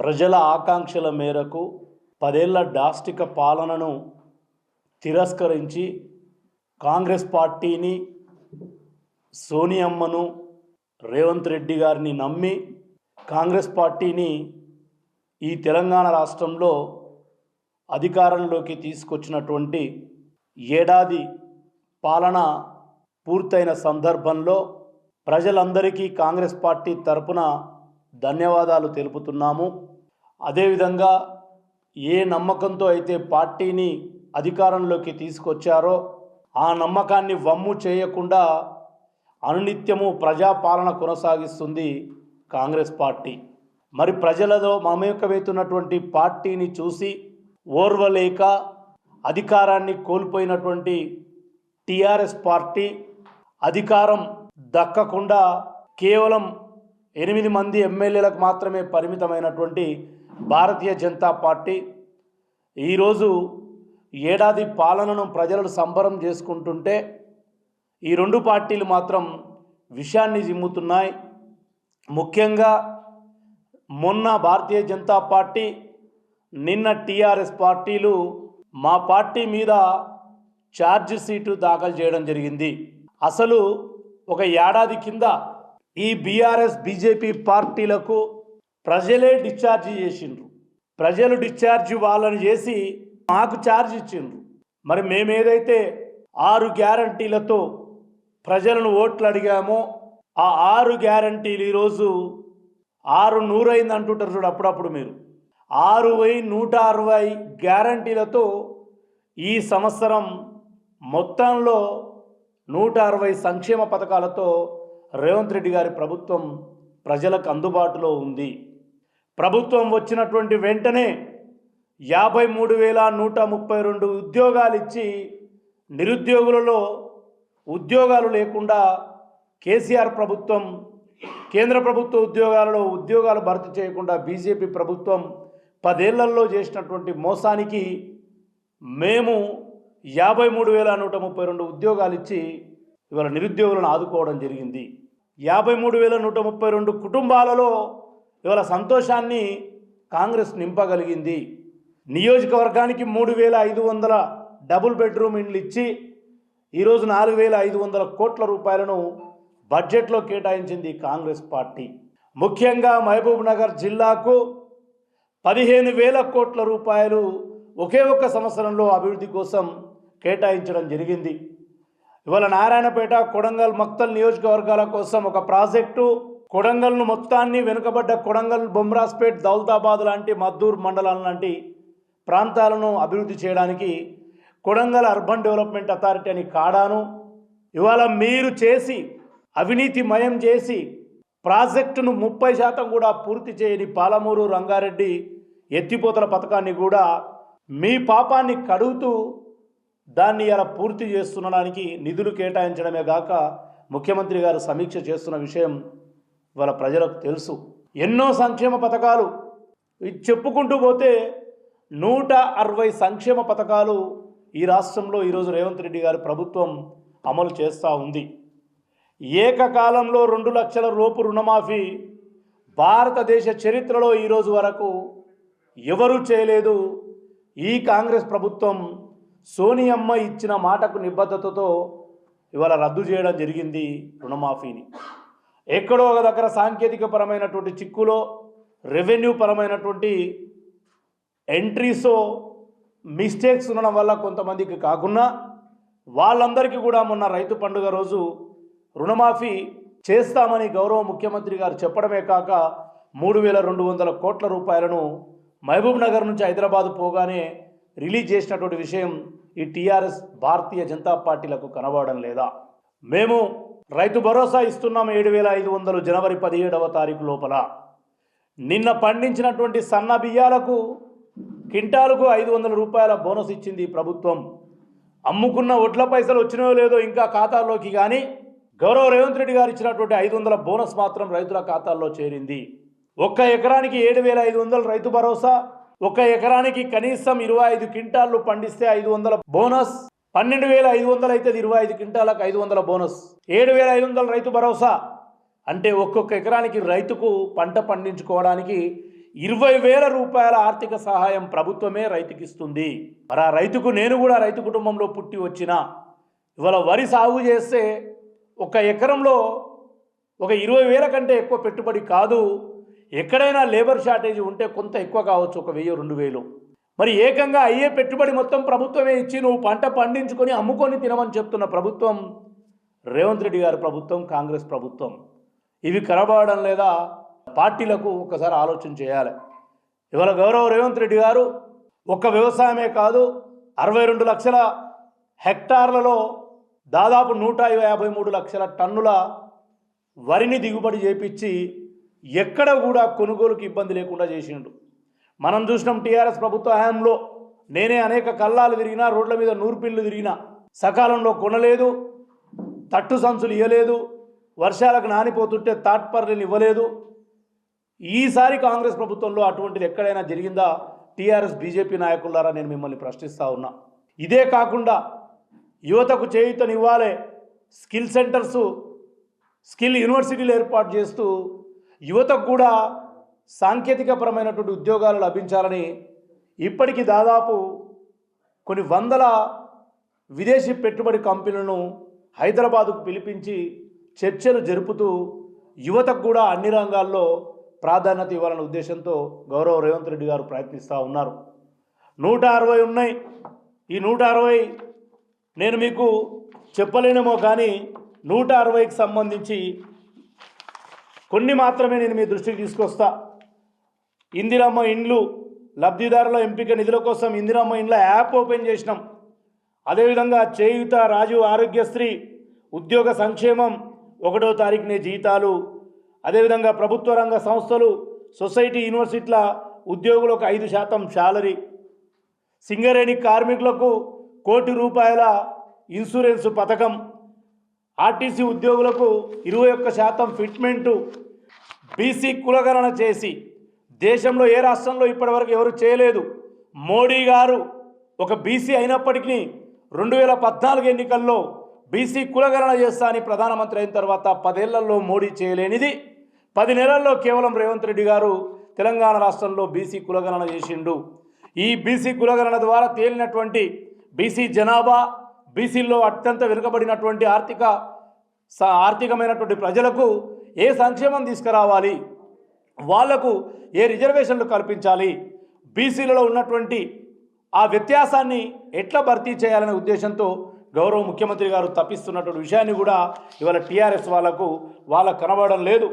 ప్రజల ఆకాంక్షల మేరకు పదేళ్ళ డాస్టిక పాలనను తిరస్కరించి కాంగ్రెస్ పార్టీని సోనియమ్మను రేవంత్ రెడ్డి గారిని నమ్మి కాంగ్రెస్ పార్టీని ఈ తెలంగాణ రాష్ట్రంలో అధికారంలోకి తీసుకొచ్చినటువంటి ఏడాది పాలన పూర్తయిన సందర్భంలో ప్రజలందరికీ కాంగ్రెస్ పార్టీ తరపున ధన్యవాదాలు తెలుపుతున్నాము. అదేవిధంగా ఏ నమ్మకంతో అయితే పార్టీని అధికారంలోకి తీసుకొచ్చారో ఆ నమ్మకాన్ని వమ్ము చేయకుండా అనునిత్యము ప్రజాపాలన కొనసాగిస్తుంది కాంగ్రెస్ పార్టీ. మరి ప్రజలతో మమేకమవుతున్నటువంటి పార్టీని చూసి ఓర్వలేక అధికారాన్ని కోల్పోయినటువంటి టీఆర్ఎస్ పార్టీ అధికారం దక్కకుండా కేవలం ఎనిమిది మంది ఎమ్మెల్యేలకు మాత్రమే పరిమితమైనటువంటి భారతీయ జనతా పార్టీ ఈరోజు ఏడాది పాలనను ప్రజలను సంబరం చేసుకుంటుంటే ఈ రెండు పార్టీలు మాత్రం విషయాన్ని జిమ్ముతున్నాయి. ముఖ్యంగా మొన్న భారతీయ జనతా పార్టీ నిన్న టీఆర్ఎస్ పార్టీలు మా పార్టీ మీద ఛార్జ్ షీటు దాఖలు చేయడం జరిగింది. అసలు ఒక ఏడాది కింద ఈ బీఆర్ఎస్ బీజేపీ పార్టీలకు ప్రజలే డిశ్చార్జ్ చేసిండ్రు. ప్రజలు డిశ్చార్జ్ వాళ్ళని చేసి మాకు ఛార్జ్ ఇచ్చిండ్రు. మరి మేమేదైతే ఆరు గ్యారంటీలతో ప్రజలను ఓట్లు అడిగామో ఆ ఆరు గ్యారంటీలు ఈరోజు ఆరు నూరైంది అంటుంటారు చూడు అప్పుడప్పుడు మీరు. ఆరు వై నూట అరవై గ్యారంటీలతో ఈ సంవత్సరం మొత్తంలో నూట అరవై సంక్షేమ పథకాలతో రేవంత్ రెడ్డి గారి ప్రభుత్వం ప్రజలకు అందుబాటులో ఉంది. ప్రభుత్వం వచ్చినటువంటి వెంటనే యాభై మూడు వేల నూట ముప్పై రెండు ఉద్యోగాలు ఇచ్చి నిరుద్యోగులలో ఉద్యోగాలు లేకుండా కేసీఆర్ ప్రభుత్వం కేంద్ర ప్రభుత్వ ఉద్యోగాలలో ఉద్యోగాలు భర్తీ చేయకుండా బీజేపీ ప్రభుత్వం పదేళ్ళలో చేసినటువంటి మోసానికి మేము యాభై మూడు వేల నూట ముప్పై రెండు ఉద్యోగాలు ఇచ్చి ఇవాళ నిరుద్యోగులను ఆదుకోవడం జరిగింది. యాభై మూడు వేల నూట ముప్పై రెండు కుటుంబాలలో ఇవాళ సంతోషాన్ని కాంగ్రెస్ నింపగలిగింది. నియోజకవర్గానికి మూడు వేల ఐదు వందల డబుల్ బెడ్రూమ్ ఇండ్లు ఇచ్చి ఈరోజు నాలుగు వేల ఐదు వందల కోట్ల రూపాయలను బడ్జెట్లో కేటాయించింది కాంగ్రెస్ పార్టీ. ముఖ్యంగా మహబూబ్ నగర్ జిల్లాకు పదిహేను వేల కోట్ల రూపాయలు ఒకే ఒక్క సంవత్సరంలో అభివృద్ధి కోసం కేటాయించడం జరిగింది. ఇవాళ నారాయణపేట కొడంగల్ మక్తల్ నియోజకవర్గాల కోసం ఒక ప్రాజెక్టు. కొడంగల్ను మొత్తాన్ని వెనుకబడ్డ కొడంగల్ బొమ్రాస్పేట్ దౌలతాబాద్ లాంటి మద్దూర్ మండలాల లాంటి ప్రాంతాలను అభివృద్ధి చేయడానికి కొడంగల్ అర్బన్ డెవలప్మెంట్ అథారిటీ అని కాడాను. ఇవాళ మీరు చేసి అవినీతిమయం చేసి ప్రాజెక్టును ముప్పై శాతం కూడా పూర్తి చేయని పాలమూరు రంగారెడ్డి ఎత్తిపోతల పథకాన్ని కూడా మీ పాపాన్ని కడుగుతూ దాన్ని ఇలా పూర్తి చేస్తుండడానికి నిధులు కేటాయించడమే గాక ముఖ్యమంత్రి గారు సమీక్ష చేస్తున్న విషయం వాళ్ళ ప్రజలకు తెలుసు. ఎన్నో సంక్షేమ పథకాలు. చెప్పుకుంటూ పోతే నూట అరవై సంక్షేమ పథకాలు ఈ రాష్ట్రంలో ఈరోజు రేవంత్ రెడ్డి గారి ప్రభుత్వం అమలు చేస్తూ ఉంది. ఏకకాలంలో రెండు లక్షల లోపు రుణమాఫీ భారతదేశ చరిత్రలో ఈరోజు వరకు ఎవరూ చేయలేదు. ఈ కాంగ్రెస్ ప్రభుత్వం సోనియమ్మ ఇచ్చిన మాటకు నిబద్ధతతో ఇవాళ రద్దు చేయడం జరిగింది రుణమాఫీని. ఎక్కడో ఒక దగ్గర సాంకేతిక పరమైనటువంటి చిక్కులో రెవెన్యూ పరమైనటువంటి ఎంట్రీసో మిస్టేక్స్ ఉండడం వల్ల కొంతమందికి కాకుండా వాళ్ళందరికీ కూడా మొన్న రైతు పండుగ రోజు రుణమాఫీ చేస్తామని గౌరవ ముఖ్యమంత్రి గారు చెప్పడమే కాక మూడు వేల రెండు వందల కోట్ల రూపాయలను మహబూబ్ నగర్ నుంచి హైదరాబాద్ పోగానే రిలీజ్ చేసినటువంటి విషయం ఈ టీఆర్ఎస్ భారతీయ జనతా పార్టీలకు కనబడడం లేదా? మేము రైతు భరోసా ఇస్తున్నాం ఏడు వేల ఐదు వందలు జనవరి పదిహేడవ తారీఖు లోపల. నిన్న పండించినటువంటి సన్న బియ్యాలకు కింటాలకు ఐదు వందల రూపాయల బోనస్ ఇచ్చింది ప్రభుత్వం. అమ్ముకున్న ఒడ్ల పైసలు వచ్చినాయో లేదో ఇంకా ఖాతాల్లోకి కానీ గౌరవ రేవంత్ రెడ్డి గారు ఇచ్చినటువంటి ఐదు వందల బోనస్ మాత్రం రైతుల ఖాతాల్లో చేరింది. ఒక్క ఎకరానికి ఏడు వేల ఐదు వందలు రైతు భరోసా ఒక ఎకరానికి కనీసం ఇరవై ఐదు క్వింటాళ్ళు పండిస్తే ఐదు వందల బోనస్. పన్నెండు వేల ఐదు వందలు అయితే ఇరవై ఐదు క్వింటాలకు ఐదు వందల బోనస్. ఏడు వేల ఐదు వందల రైతు భరోసా. అంటే ఒక్కొక్క ఎకరానికి రైతుకు పంట పండించుకోవడానికి ఇరవై వేల రూపాయల ఆర్థిక సహాయం ప్రభుత్వమే రైతుకి ఇస్తుంది మరి ఆ రైతుకు నేను కూడా రైతు కుటుంబంలో పుట్టి వచ్చిన ఇవాళ వరి సాగు చేస్తే ఒక ఎకరంలో ఒక ఇరవై వేల కంటే ఎక్కువ పెట్టుబడి కాదు. ఎక్కడైనా లేబర్ షార్టేజ్ ఉంటే కొంత ఎక్కువ కావచ్చు ఒక వెయ్యి రెండు వేలు. మరి ఏకంగా అయ్యే పెట్టుబడి మొత్తం ప్రభుత్వమే ఇచ్చి నువ్వు పంట పండించుకొని అమ్ముకొని తినమని చెప్తున్న ప్రభుత్వం రేవంత్ రెడ్డి గారి ప్రభుత్వం కాంగ్రెస్ ప్రభుత్వం ఇవి కనబడడం లేదా పార్టీలకు ఒకసారి ఆలోచన చేయాలి. ఇవాళ గౌరవ రేవంత్ రెడ్డి గారు ఒక్క వ్యవసాయమే కాదు అరవై రెండు లక్షల హెక్టార్లలో దాదాపు నూట యాభై మూడు లక్షల టన్నుల వరిని దిగుబడి చేపించి ఎక్కడ కూడా కొనుగోలుకి ఇబ్బంది లేకుండా చేసిండు. మనం చూసినాం టీఆర్ఎస్ ప్రభుత్వ హయాంలో నేనే అనేక కల్లాలు తిరిగినా రోడ్ల మీద నూర్పిళ్ళు తిరిగినా సకాలంలో కొనలేదు తట్టు సంచులు ఇవ్వలేదు వర్షాలకు నానిపోతుంటే తాట్పర్లను ఇవ్వలేదు. ఈసారి కాంగ్రెస్ ప్రభుత్వంలో అటువంటిది ఎక్కడైనా జరిగిందా? టీఆర్ఎస్ బీజేపీ నాయకులారా నేను మిమ్మల్ని ప్రశ్నిస్తూ ఉన్నా. ఇదే కాకుండా యువతకు చేయూతనివ్వాలి స్కిల్ సెంటర్సు స్కిల్ యూనివర్సిటీలు ఏర్పాటు చేస్తూ యువతకు కూడా సాంకేతికపరమైనటువంటి ఉద్యోగాలు లభించాలని ఇప్పటికీ దాదాపు కొన్ని వందల విదేశీ పెట్టుబడి కంపెనీలను హైదరాబాదుకు పిలిపించి చర్చలు జరుపుతూ యువతకు కూడా అన్ని రంగాల్లో ప్రాధాన్యత ఇవ్వాలనే ఉద్దేశంతో గౌరవ రేవంత్ రెడ్డి గారు ప్రయత్నిస్తూ ఉన్నారు. నూట అరవై ఉన్నాయి. ఈ నూట అరవై నేను మీకు చెప్పలేనేమో కానీ నూట అరవైకి సంబంధించి కొన్ని మాత్రమే నేను మీ దృష్టికి తీసుకొస్తా. ఇందిరమ్మ ఇండ్లు లబ్ధిదారుల ఎంపిక నిధుల కోసం ఇందిరమ్మ ఇండ్ల యాప్ ఓపెన్ చేసినాం. అదేవిధంగా చేయుత రాజు ఆరోగ్యశ్రీ ఉద్యోగ సంక్షేమం ఒకటో తారీఖునే జీతాలు. అదేవిధంగా ప్రభుత్వ రంగ సంస్థలు సొసైటీ యూనివర్సిటీల ఉద్యోగులకు ఐదు శాతం శాలరీ. సింగరేణి కార్మికులకు కోటి రూపాయల ఇన్సూరెన్స్ పథకం. ఆర్టీసీ ఉద్యోగులకు ఇరవై ఒక్క శాతం ఫిట్మెంటు బీసీ కులగణన చేసి దేశంలో ఏ రాష్ట్రంలో ఇప్పటివరకు ఎవరు చేయలేదు. మోడీ గారు ఒక బీసీ అయినప్పటికీ రెండు వేల పద్నాలుగు ఎన్నికల్లో బీసీ కులగణన చేస్తా అని ప్రధానమంత్రి అయిన తర్వాత పదేళ్ళలో మోడీ చేయలేనిది. పది నెలల్లో కేవలం రేవంత్ రెడ్డి గారు తెలంగాణ రాష్ట్రంలో బీసీ కులగణన చేసిండు. ఈ బీసీ కులగణన ద్వారా తేలినటువంటి బీసీ జనాభా బీసీల్లో అత్యంత వెనుకబడినటువంటి ఆర్థిక ఆర్థికమైనటువంటి ప్రజలకు ఏ సంక్షేమం తీసుకురావాలి? వాళ్ళకు ఏ రిజర్వేషన్లు కల్పించాలి? బీసీలలో ఉన్నటువంటి ఆ వ్యత్యాసాన్ని ఎట్లా భర్తీ చేయాలనే ఉద్దేశంతో గౌరవ ముఖ్యమంత్రి గారు తప్పిస్తున్నటువంటి విషయాన్ని కూడా ఇవాళ టీఆర్ఎస్ వాళ్ళకు వాళ్ళకు కనబడడం లేదు.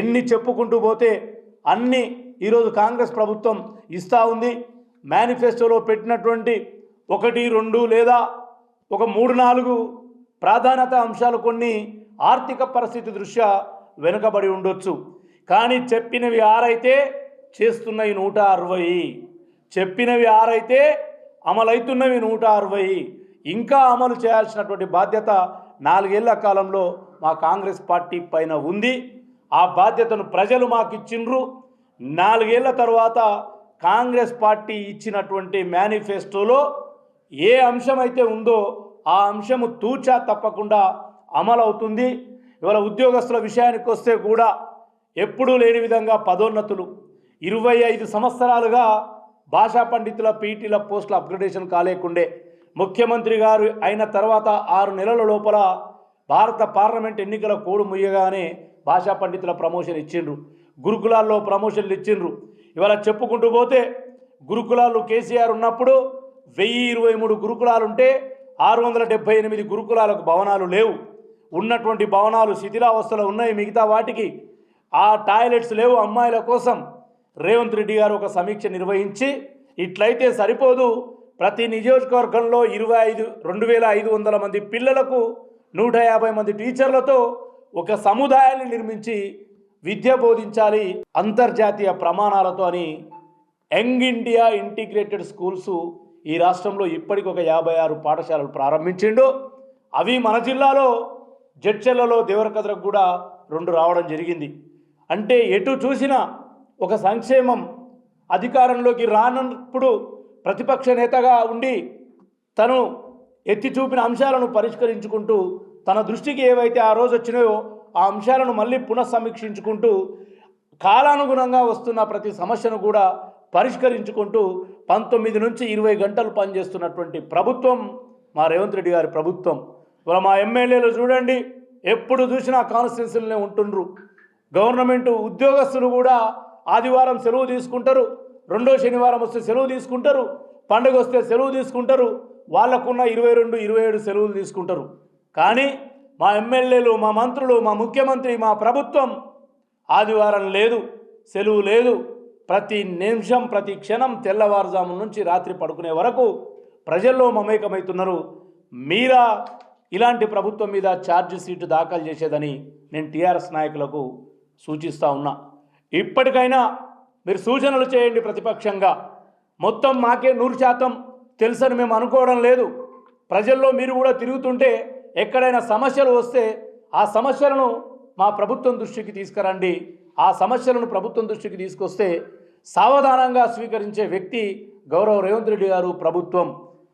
ఎన్ని చెప్పుకుంటూ పోతే అన్ని ఈరోజు కాంగ్రెస్ ప్రభుత్వం ఇస్తూ ఉంది. మేనిఫెస్టోలో పెట్టినటువంటి ఒకటి రెండు లేదా ఒక మూడు నాలుగు ప్రాధాన్యత అంశాలు కొన్ని ఆర్థిక పరిస్థితి దృష్ట్యా వెనుకబడి ఉండొచ్చు. కానీ చెప్పినవి ఆరైతే చేస్తున్నవి నూట అరవై. చెప్పినవి ఆరైతే అమలవుతున్నవి నూట అరవై. ఇంకా అమలు చేయాల్సినటువంటి బాధ్యత నాలుగేళ్ళ కాలంలో మా కాంగ్రెస్ పార్టీ పైన ఉంది. ఆ బాధ్యతను ప్రజలు మాకు ఇచ్చిండ్రు. నాలుగేళ్ళ తర్వాత కాంగ్రెస్ పార్టీ ఇచ్చినటువంటి మేనిఫెస్టోలో ఏ అంశం అయితే ఉందో ఆ అంశము తూచా తప్పకుండా అమలవుతుంది. ఇవాళ ఉద్యోగస్తుల విషయానికి వస్తే కూడా ఎప్పుడూ లేని విధంగా పదోన్నతులు ఇరవై ఐదు సంవత్సరాలుగా భాషా పండితుల పీటీల పోస్టుల అప్గ్రేడేషన్ కాలేకుండే ముఖ్యమంత్రి గారు అయిన తర్వాత ఆరు నెలల లోపల భారత పార్లమెంట్ ఎన్నికల కోడు ముయ్యగానే భాషా పండితుల ప్రమోషన్ ఇచ్చిండ్రు. గురుకులాల్లో ప్రమోషన్లు ఇచ్చిండ్రు. ఇవాళ చెప్పుకుంటూ పోతే గురుకులాలు కేసీఆర్ ఉన్నప్పుడు వెయ్యి ఇరవై మూడు గురుకులాలు ఉంటే ఆరు వందల డెబ్బై ఎనిమిది గురుకులాలకు భవనాలు లేవు. ఉన్నటువంటి భవనాలు శిథిలావస్థలో ఉన్నాయి. మిగతా వాటికి ఆ టాయిలెట్స్ లేవు. అమ్మాయిల కోసం రేవంత్ రెడ్డి గారు ఒక సమీక్ష నిర్వహించి ఇట్లయితే సరిపోదు. ప్రతి నియోజకవర్గంలో ఇరవై ఐదు రెండు వేల ఐదు వందల మంది పిల్లలకు నూట యాభై మంది టీచర్లతో ఒక సముదాయాన్ని నిర్మించి విద్య బోధించాలి. అంతర్జాతీయ ప్రమాణాలతో అని యంగ్ ఇండియా ఇంటిగ్రేటెడ్ స్కూల్స్ ఈ రాష్ట్రంలో ఇప్పటికి ఒక యాభై ఆరు పాఠశాలలు ప్రారంభించిండు. అవి మన జిల్లాలో జడ్చెల్లలో దేవరకద్రకు కూడా రెండు రావడం జరిగింది. అంటే ఎటు చూసినా ఒక సంక్షేమం అధికారంలోకి రానప్పుడు ప్రతిపక్ష నేతగా ఉండి తను ఎత్తి చూపిన అంశాలను పరిష్కరించుకుంటూ తన దృష్టికి ఏవైతే ఆ రోజు వచ్చినాయో ఆ అంశాలను మళ్ళీ పునఃసమీక్షించుకుంటూ కాలానుగుణంగా వస్తున్న ప్రతి సమస్యను కూడా పరిష్కరించుకుంటూ పంతొమ్మిది నుంచి ఇరవై గంటలు పనిచేస్తున్నటువంటి ప్రభుత్వం మా రేవంత్ రెడ్డి గారి ప్రభుత్వం. ఇవాళ మా ఎమ్మెల్యేలు చూడండి ఎప్పుడు చూసినా కాన్స్టిట్యున్సీలోనే ఉంటుండ్రు. గవర్నమెంట్ ఉద్యోగస్తులు కూడా ఆదివారం సెలవు తీసుకుంటారు రెండో శనివారం వస్తే సెలవు తీసుకుంటారు పండుగ వస్తే సెలవు తీసుకుంటారు వాళ్ళకున్న ఇరవై రెండు ఇరవై ఏడు సెలవులు తీసుకుంటారు. కానీ మా ఎమ్మెల్యేలు మా మంత్రులు మా ముఖ్యమంత్రి మా ప్రభుత్వం ఆదివారం లేదు సెలవు లేదు. ప్రతి నిమిషం ప్రతి క్షణం తెల్లవారుజాము నుంచి రాత్రి పడుకునే వరకు ప్రజల్లో మమేకమవుతున్నారు. మీరా ఇలాంటి ప్రభుత్వం మీద ఛార్జ్ షీట్ దాఖలు చేసేదని నేను టీఆర్ఎస్ నాయకులకు సూచిస్తూ ఉన్నా. ఇప్పటికైనా మీరు సూచనలు చేయండి ప్రతిపక్షంగా. మొత్తం మాకే నూరు శాతం తెలుసని మేము అనుకోవడం లేదు. ప్రజల్లో మీరు కూడా తిరుగుతుంటే ఎక్కడైనా సమస్యలు వస్తే ఆ సమస్యలను మా ప్రభుత్వం దృష్టికి తీసుకురండి. ఆ సమస్యలను ప్రభుత్వం దృష్టికి తీసుకొస్తే సావధానంగా స్వీకరించే వ్యక్తి గౌరవ రేవంత్ రెడ్డి గారు ప్రభుత్వం.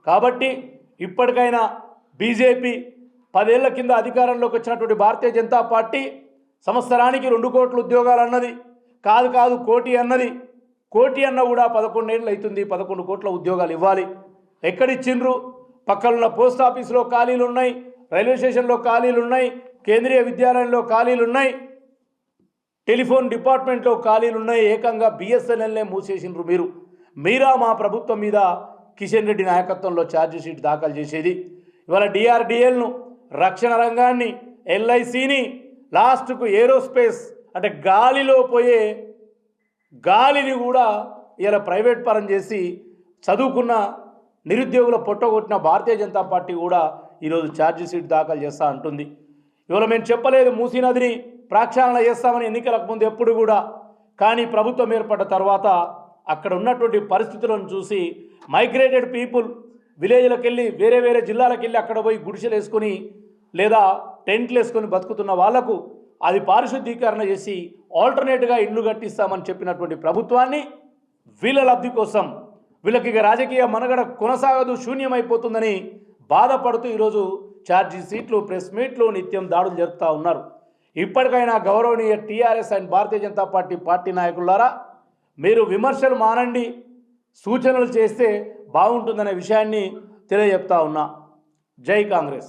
కాబట్టి ఇప్పటికైనా బీజేపీ పదేళ్ళ కింద అధికారంలోకి వచ్చినటువంటి భారతీయ జనతా పార్టీ సంవత్సరానికి రెండు కోట్ల ఉద్యోగాలు అన్నది కాదు కాదు కోటి అన్నది కోటి అన్న కూడా పదకొండేళ్ళు అవుతుంది పదకొండు కోట్ల ఉద్యోగాలు ఇవ్వాలి. ఎక్కడిచ్చిండ్రు? పక్కనున్న పోస్ట్ ఆఫీసులో ఖాళీలు ఉన్నాయి రైల్వే స్టేషన్లో ఖాళీలు ఉన్నాయి కేంద్రీయ విద్యాలయంలో ఖాళీలు ఉన్నాయి. టెలిఫోన్ డిపార్ట్మెంట్లో ఖాళీలు ఉన్నాయి ఏకంగా బిఎస్ఎన్ఎల్నే మూసేసిండ్రు మీరు. మీరా మా ప్రభుత్వం మీద కిషన్ రెడ్డి నాయకత్వంలో ఛార్జ్ షీట్ దాఖలు చేసేది. ఇవాళ డిఆర్డిఎల్ను రక్షణ రంగాన్ని ఎల్ఐసిని లాస్ట్కు ఏరోస్పేస్ అంటే గాలిలో పోయే గాలిని కూడా ఇలా ప్రైవేట్ పరం చేసి చదువుకున్న నిరుద్యోగుల పొట్టగొట్టిన భారతీయ జనతా పార్టీ కూడా ఈరోజు ఛార్జ్ షీట్ దాఖలు చేస్తా అంటుంది. ఇవాళ మేము చెప్పలేదు మూసీ నదిని ప్రక్షాళన చేస్తామని ఎన్నికలకు ముందు ఎప్పుడు కూడా. కానీ ప్రభుత్వం ఏర్పడ్డ తర్వాత అక్కడ ఉన్నటువంటి పరిస్థితులను చూసి మైగ్రేటెడ్ పీపుల్ విలేజ్లకు వెళ్ళి వేరే వేరే జిల్లాలకు వెళ్ళి అక్కడ పోయి గుడిసెలు వేసుకొని లేదా టెంట్లు వేసుకొని బతుకుతున్న వాళ్ళకు అది పారిశుద్ధీకరణ చేసి ఆల్టర్నేట్గా ఇల్లు కట్టిస్తామని చెప్పినటువంటి ప్రభుత్వాన్ని వీళ్ళ లబ్ధి కోసం వీళ్ళకి రాజకీయ మనుగడ కొనసాగదు శూన్యమైపోతుందని బాధపడుతూ ఈరోజు ఛార్జీ సీట్లు ప్రెస్ మీట్లు నిత్యం దాడులు జరుపుతూ ఉన్నారు. ఇప్పటికైనా గౌరవనీయ TRS and Bharatiya Janata party party నాయకులారా మీరు విమర్శలు మానండి సూచనలు చేస్తే బాగుంటుందనే విషయాన్ని తెలియజెప్తా ఉన్నా. జై కాంగ్రెస్.